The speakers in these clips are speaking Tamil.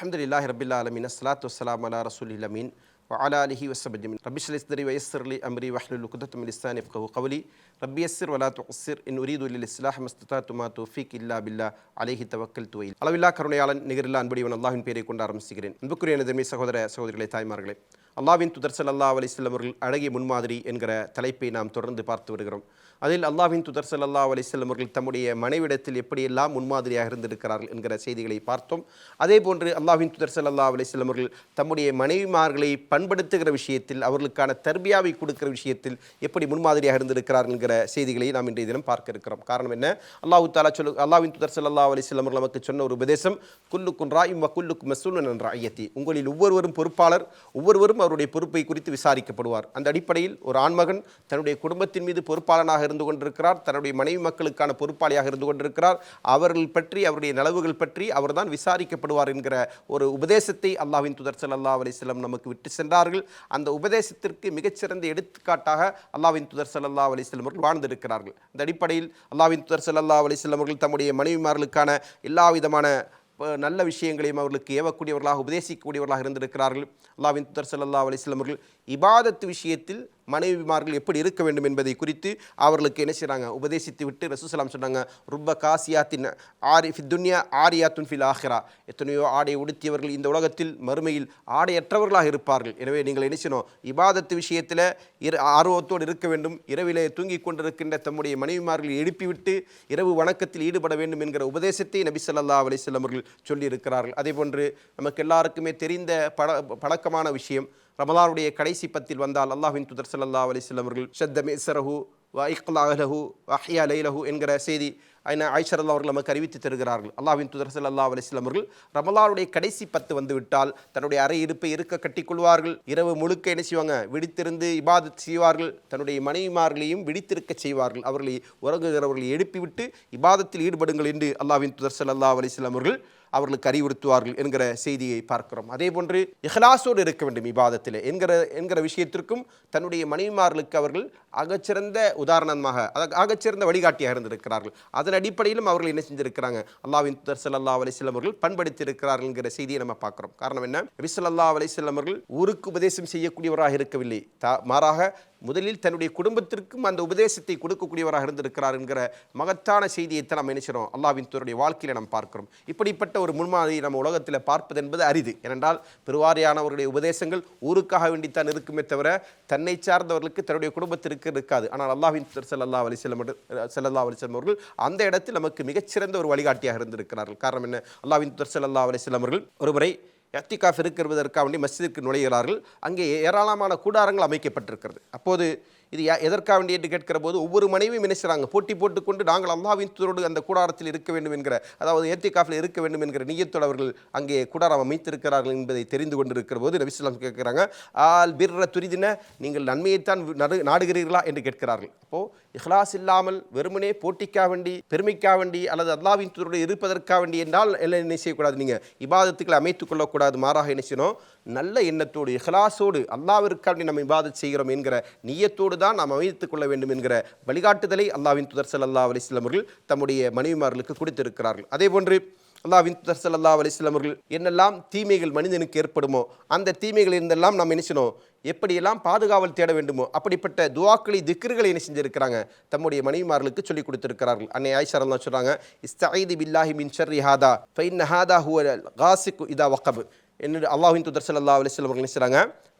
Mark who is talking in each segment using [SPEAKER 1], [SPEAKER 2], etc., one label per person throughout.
[SPEAKER 1] الحمد لله رب العالمين الصلاة والسلام على رسول الأمين وعلى آله وصحبه من رب اشرح لي ويسر لي أمري واحلل عقدة من لساني يفقهوا قولي. ربي يسر ولا تقصر إن أريد للإصلاح ما استطعت ما توفيق إلا بالله. عليه توكلت وإلى الله كرني على نجر الله أنبري ون الله أنبري كون دارم سيكرين بكرين ذمي سهودر سهودر لتاي مارغلي அல்லாவின் துதர் சல்லா அலிஸ்லம் அவர்கள் அழகிய முன்மாதிரி என்கிற தலைப்பை நாம் தொடர்ந்து பார்த்து வருகிறோம். அதில் அல்லாஹ்வின் துதர் சல்லா அலிஸ்லம் அவர்கள் தம்முடைய மனைவிடத்தில் எப்படியெல்லாம் முன்மாதிரியாக இருந்திருக்கிறார்கள் என்கிற செய்திகளை பார்த்தோம். அதே போன்று அல்லாஹ்வின் துதர் சல்லா அலிஸ்லம் அவர்கள் தம்முடைய மனைவிமார்களை பண்படுத்துகிற விஷயத்தில் அவர்களுக்கான தர்பியாவை கொடுக்கிற விஷயத்தில் எப்படி முன்மாதிரியாக இருந்திருக்கிறார்கள் என்கிற செய்திகளை நாம் இன்றைய தினம் பார்க்க இருக்கிறோம். காரணம் என்ன? அல்லாஹு தாலா சொல்லு அல்லாஹ்வின் துதர் சல்லா அலிஸ்லம் அவர்கள் நமக்கு சொன்ன ஒரு உபதேசம் குல்லுக்கும் ராயும் வ குல்லுக்கும் மசூலன் என்ற ஐயத்தி. உங்களில் ஒவ்வொருவரும் பொறுப்பாளர் ஒவ்வொருவரும் அவருடைய பொறுப்பை குறித்து விசாரிக்கப்படுவார். அந்த அடிப்படையில் ஒரு ஆண்மகன் தன்னுடைய குடும்பத்தின் மீது பொறுப்பாளனாக இருந்து கொண்டிருக்கிறார். தன்னுடைய மனைவி மக்களுக்கான பொறுப்பாளியாக இருந்து கொண்டிருக்கிறார். அவர்கள் பற்றி அவருடைய நலவுகள் பற்றி அவர்தான் விசாரிக்கப்படுவார் என்கிற ஒரு உபதேசத்தை அல்லாவின் துதர் ஸல்லல்லாஹு அலைஹி நமக்கு விட்டு சென்றார்கள். அந்த உபதேசத்திற்கு மிகச்சிறந்த எடுத்துக்காட்டாக அல்லாவின் துதர் ஸல்லல்லாஹு அலைஹி அவர்கள் வாழ்ந்திருக்கிறார்கள். அந்த அடிப்படையில் அல்லாவின் துதர் ஸல்லல்லாஹு அலைஹி வஸல்லம் அவர்கள் தம்முடைய மனைவிமார்களுக்கான எல்லா விதமான நல்ல விஷயங்களையும் அவர்களுக்கு ஏவக்கூடியவர்களாக உபதேசிக்கக்கூடியவர்களாக இருந்திருக்கிறார்கள். அல்லாவின் துதர் சல்லா அலைஹி அவர்கள் இபாதத்து விஷயத்தில் மனைவிமார்கள் எப்படி இருக்க வேண்டும் என்பதை குறித்து அவர்களுக்கு என்ன செய்கிறாங்க உபதேசித்து விட்டு ரசூசலாம் சொன்னாங்க ருப்ப காசியாத்தின் ஆரி ஃபி துன்யா ஆரியாத்துன் ஃபில் ஆஹிரா. எத்தனையோ ஆடை உடுத்தியவர்கள் இந்த உலகத்தில் மறுமையில் ஆடையற்றவர்களாக இருப்பார்கள். எனவே நீங்கள் என்ன செய்யணும்? இபாதத்து விஷயத்தில் இரு ஆர்வத்தோடு இருக்க வேண்டும். இரவிலே தூங்கிக் கொண்டிருக்கின்ற தம்முடைய மனைவிமார்களை எழுப்பிவிட்டு இரவு வணக்கத்தில் ஈடுபட வேண்டும் என்கிற உபதேசத்தை நபி சொல்லல்லா அலிசல்லம் அவர்கள் சொல்லியிருக்கிறார்கள். அதே போன்று நமக்கு எல்லாருக்குமே தெரிந்த பழ பழக்கமான விஷயம் ரமலானுடைய கடைசி பத்தில் வந்தால் அல்லாஹ்வின் துதர் சல்லா அலைஹி அவர்கள் ஷத்த மேசரஹு வ இக்லாஹு அஹ்யா லைலஹு என்கிற செய்தி ஐநா ஆயிஷரல்லா அவர்கள் நமக்கு அறிவித்து தருகிறார்கள். அல்லாவின் துதரசல் அல்லா அலிஸ்லாம் அவர்கள் ரமலானுடைய கடைசி பத்து வந்துவிட்டால் தன்னுடைய அறை இருப்பை இருக்க கட்டிக்கொள்வார்கள் இரவு முழுக்க என்ன செய்வாங்க? விடித்திருந்து இபாதத் செய்வார்கள். தன்னுடைய மனைவிமார்களையும் விழித்திருக்க செய்வார்கள். அவர்களை உறங்குகிறவர்களை எழுப்பிவிட்டு இபாதத்தில் ஈடுபடுங்கள் என்று அல்லாவின் துதர்சல் அல்லா அலிஸ்லாம் அவர்கள் அவர்களுக்கு அறிவுறுத்துவார்கள் என்கிற செய்தியை பார்க்கிறோம். அதே போன்று இஹ்லாசோடு இருக்க வேண்டும் இபாதத்தில் என்கிற என்கிற விஷயத்திற்கும் தன்னுடைய மனைவிமார்களுக்கு அவர்கள் அகச்சிறந்த உதாரணமாக அதாவது அகச்சிறந்த வழிகாட்டியாக இருந்திருக்கிறார்கள். அதன் அடிப்படையிலும் அவர்கள் என்ன செஞ்சிருக்கிறாங்க? அல்லாவின் தூதர் சல்லா அலைஹி அவர்கள் பண்படுத்தி செய்தியை நம்ம பார்க்குறோம். காரணம் என்ன? நபி ஸல்லல்லாஹு அலைஹி அவர்கள் ஊருக்கு உபதேசம் செய்யக்கூடியவராக இருக்கவில்லை. தா மாறாக முதலில் தன்னுடைய குடும்பத்திற்கும் அந்த உபதேசத்தை கொடுக்கக்கூடியவராக இருந்திருக்கிறார் என்கிற மகத்தான செய்தியைத்தான் நம்ம நினைச்சிரோம் அல்லாவின் தூதருடைய வாழ்க்கையில் நாம் பார்க்கிறோம். இப்படிப்பட்ட ஒரு முன்மாதிரி நம்ம உலகத்தில் பார்ப்பது என்பது அரிது. ஏனென்றால் பெருவாரியானவருடைய உபதேசங்கள் ஊருக்காக வேண்டித்தான் இருக்குமே தவிர தன்னை சார்ந்தவர்களுக்கு தன்னுடைய குடும்பத்திற்கு இருக்காது. ஆனால் அல்லாஹ்வின் செல்லல்லா ஸல்லல்லாஹு அலைஹி வஸல்லம் ஸல்லல்லாஹு அவர்கள் அந்த இடத்தில் நமக்கு மிகச்சிறந்த ஒரு வழிகாட்டியாக இருந்திருக்கிறார்கள். காரணம் என்ன? அல்லாவின் தூதர் ஸல்லல்லாஹு அலைஹி அவர்கள் ஒருமுறை எத்திகாஃப் இருக்கிறதற்காக வேண்டி மஸ்ஜிதிற்கு நுழைகிறார்கள். அங்கே ஏராளமான கூடாரங்கள் அமைக்கப்பட்டிருக்கிறது. அப்போது இது யா- எதற்காக வேண்டிய என்று கேட்கிற போது ஒவ்வொரு மனைவியும் என்ன போட்டி போட்டுக்கொண்டு நாங்கள் அல்லாவின் தூதரோடு அந்த கூடாரத்தில் இருக்க வேண்டும் என்கிற அதாவது ஏத்திகாஃபில் இருக்க வேண்டும் என்கிற நியத்தோடு அவர்கள் அங்கே கூடாரம் அமைத்திருக்கிறார்கள் என்பதை தெரிந்து கொண்டிருக்கிற போது நபிஸ்லாம் கேட்குறாங்க ஆல் பிர்ர துரிதின நீங்கள் நன்மையைத்தான் நாடுகிறீர்களா? என்று கேட்கிறார்கள். அப்போது இஹ்லாஸ் இல்லாமல் வெறுமனே போட்டிக்காக வேண்டி பெருமைக்காக வேண்டி அல்லது அல்லாவின் தூதரோடு இருப்பதற்காக வேண்டி என்றால் எல்லாம் என்ன செய்யக்கூடாது நீங்கள் இபாதத்துக்களை அமைத்துக் கொள்ளக்கூடாது மாறாக என்ன செய்யணும்? நல்ல எண்ணத்தோடு இஹ்லாசோடு அல்லாவிற்காக நம்ம இபாதத் செய்கிறோம் என்கிற நியத்தோடு தான் நாம் அமைத்துக் கொள்ள வேண்டும் என்கிற வழிகாட்டுதலை அல்லாஹ்வின் துதர் ஸல்லல்லாஹு அலைஹி அவர்கள் தம்முடைய மனைவிமார்களுக்கு கொடுத்திருக்கிறார்கள். அதே போன்று அல்லாவின் துதர் ஸல்லல்லாஹு அலைஹி அவர்கள் என்னெல்லாம் தீமைகள் மனிதனுக்கு ஏற்படுமோ அந்த தீமைகள் இருந்தெல்லாம் நாம் என்ன செய்யணும்? எப்படியெல்லாம் பாதுகாவல் தேட வேண்டுமோ அப்படிப்பட்ட துவாக்களை திக்ருகளை என்ன செஞ்சிருக்கிறாங்க? தம்முடைய மனைவிமார்களுக்கு சொல்லிக் கொடுத்திருக்கிறார்கள். அன்னை ஆயிஷா தான் சொல்கிறாங்க இஸ்தஈது பில்லாஹி மின் ஷர் ஹாதா ஃபைன் ஹாதா ஹுவ காசிக்கு இதா வக்கபு என்று அல்லாஹின் துதர் ஸல்லல்லாஹு அலைஹி வஸல்லம் அவர்கள்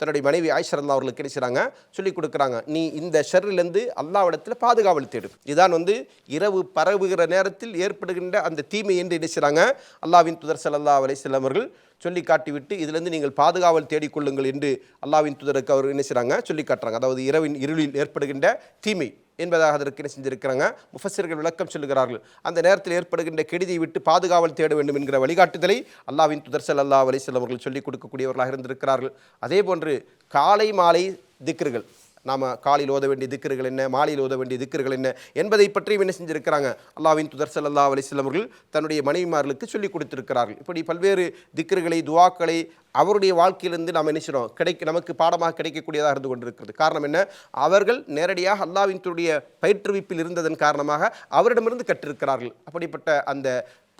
[SPEAKER 1] தன்னுடைய மனைவி ஆயிஷர் அல்லா அவர்களுக்கு என்ன செய்றாங்க? சொல்லிக் கொடுக்குறாங்க. நீ இந்த ஷர்ரிலிருந்து அல்லாவிடத்தில் பாதுகாவல் தேடு. இதான் வந்து இரவு பரவுகிற நேரத்தில் ஏற்படுகின்ற அந்த தீமை என்று என்ன அல்லாவின் அல்லாஹ்வின் துதர் ஸல்லல்லாஹு அலைஹி அவர்கள் சொல்லி காட்டிவிட்டு இதிலிருந்து நீங்கள் பாதுகாவல் தேடிக்கொள்ளுங்கள் என்று அல்லாவின் தூதருக்கு அவர் என்ன செய்கிறாங்க சொல்லி காட்டுறாங்க அதாவது இரவின் இருளில் ஏற்படுகின்ற தீமை என்பதாக அதற்கு என்ன செஞ்சிருக்கிறாங்க? முஃபஸர்கள் விளக்கம் சொல்லுகிறார்கள். அந்த நேரத்தில் ஏற்படுகின்ற கெடுதியை விட்டு பாதுகாவல் தேட வேண்டும் என்கிற வழிகாட்டுதலை அல்லாவின் துதர் ஸல்லல்லாஹு அலைஹி அவர்கள் சொல்லிக் கொடுக்கக்கூடியவர்களாக இருந்திருக்கிறார்கள். அதே போன்று காலை மாலை திக்ருகள். நாம் காலையில் ஓத வேண்டிய திக்கர்கள் என்ன? மாலையில் ஓத வேண்டிய திக்கர்கள் என்ன? என்பதை பற்றியும் என்ன செஞ்சுருக்கிறாங்க? அல்லாஹ்வின் துதர் ஸல்லல்லாஹு அலைஹி அவர்கள் தன்னுடைய மனைவிமார்களுக்கு சொல்லிக் கொடுத்திருக்கிறார்கள். இப்படி பல்வேறு திக்கர்களை துவாக்களை அவருடைய வாழ்க்கையிலிருந்து நாம் என்ன செய்கிறோம் கிடைக்க நமக்கு பாடமாக கிடைக்கக்கூடியதாக இருந்து கொண்டிருக்கிறது. காரணம் என்ன? அவர்கள் நேரடியாக அல்லாவின் பயிற்றுவிப்பில் இருந்ததன் காரணமாக அவரிடமிருந்து கற்றிருக்கிறார்கள். அப்படிப்பட்ட அந்த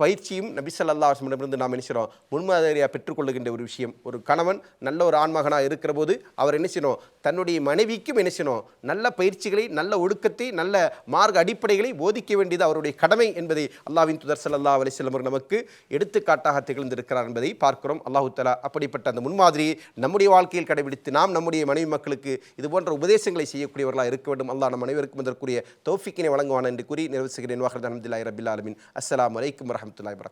[SPEAKER 1] பயிற்சியும் நபி ஸல்லல்லாஹு அலைஹி நாம் என்ன செய்கிறோம் முன்மாதிரியாக பெற்றுக்கொள்ளுகின்ற ஒரு விஷயம். ஒரு கணவன் நல்ல ஒரு ஆண்மகனாக இருக்கிற போது அவர் என்ன செய்யணும்? தன்னுடைய மனைவிக்கும் என்ன செய்யணும்? நல்ல பயிற்சிகளை நல்ல ஒழுக்கத்தை நல்ல மார்க்க அடிப்படைகளை போதிக்க வேண்டியது அவருடைய கடமை என்பதை அல்லாஹ்வின் துதர் ஸல்லல்லாஹு அலைஹி வஸல்லம் நமக்கு எடுத்துக்காட்டாக திகழ்ந்திருக்கிறார் என்பதை பார்க்கிறோம். அல்லாஹு தலா அப்படிப்பட்ட அந்த முன்மாதிரியை நம்முடைய வாழ்க்கையில் கடைபிடித்து நாம் நம்முடைய மனைவி மக்களுக்கு இது போன்ற உபதேசங்களை செய்யக்கூடியவர்களாக இருக்க வேண்டும். அல்லாஹ் நம் அனைவருக்கும் இதற்குரிய தோஃபிக்கினை வழங்குவான் என்று கூறி நிறைவு செய்கிறேன். வாகர் அஹமதுல்லாஹி ரபில் ஆலமின். அஸ்ஸலாமு الحمد لله بركاته